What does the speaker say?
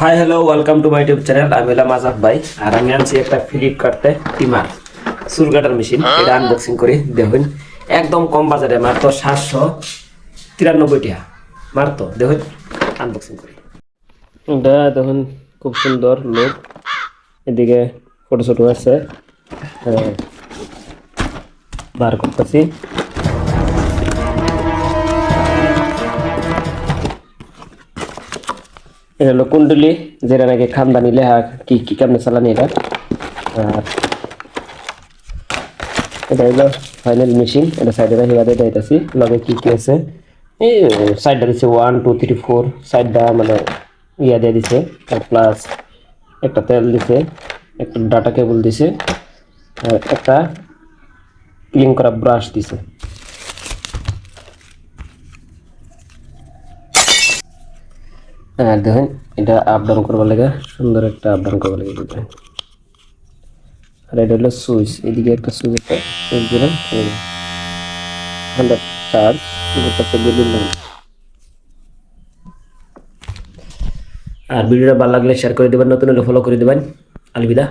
Hi hello welcome to my YouTube channel আমি হলাম আজাদ ভাই আর আমি আনছি একটা ফ্লিপকার্টে টিমার চুল কাটার মেশিন এটা আনবক্সিং করি, দেখুন। একদম কম বাজারে, মাত্র সাতশো তিরানব্বই টাকা। মাত্র, দেখুন আনবক্সিং করি। এটা দেখুন, খুব সুন্দর লোক এদিকে ফটো ছোটো আছে বার করতেছি। এটা হলো কুণ্ডলি যেটা নাকি খানদানি লেহা কি কি কেমনে চালানি এটা আর এটা হলো ফাইনাল মেশিন এটা সাইডে রাখি বাদে যাইতেছি লগে কি কি আছে? এই সাইডটা দিচ্ছে ওয়ান টু থ্রি ফোর সাইডটা মানে ইয়া দিয়ে দিছে। প্লাস একটা তেল দিছে, একটা ডাটা কেবল দিছে, আর একটা ক্লিন করা ব্রাশ দিছে। হ্যাঁ দেখেন, এটা আপ ডাউন করবার লাগে সুন্দর একটা আপ ডাউন করবার লাগে আর এটা হলো সুইচ এদিকে একটা সুইচ একটা সুইচ দিলাম হান্ড্রেড চার্জ আর ভিডিওটা ভালো লাগলে শেয়ার করে দেবেন, নতুন হলে ফলো করে দেবেন। আলবিদা।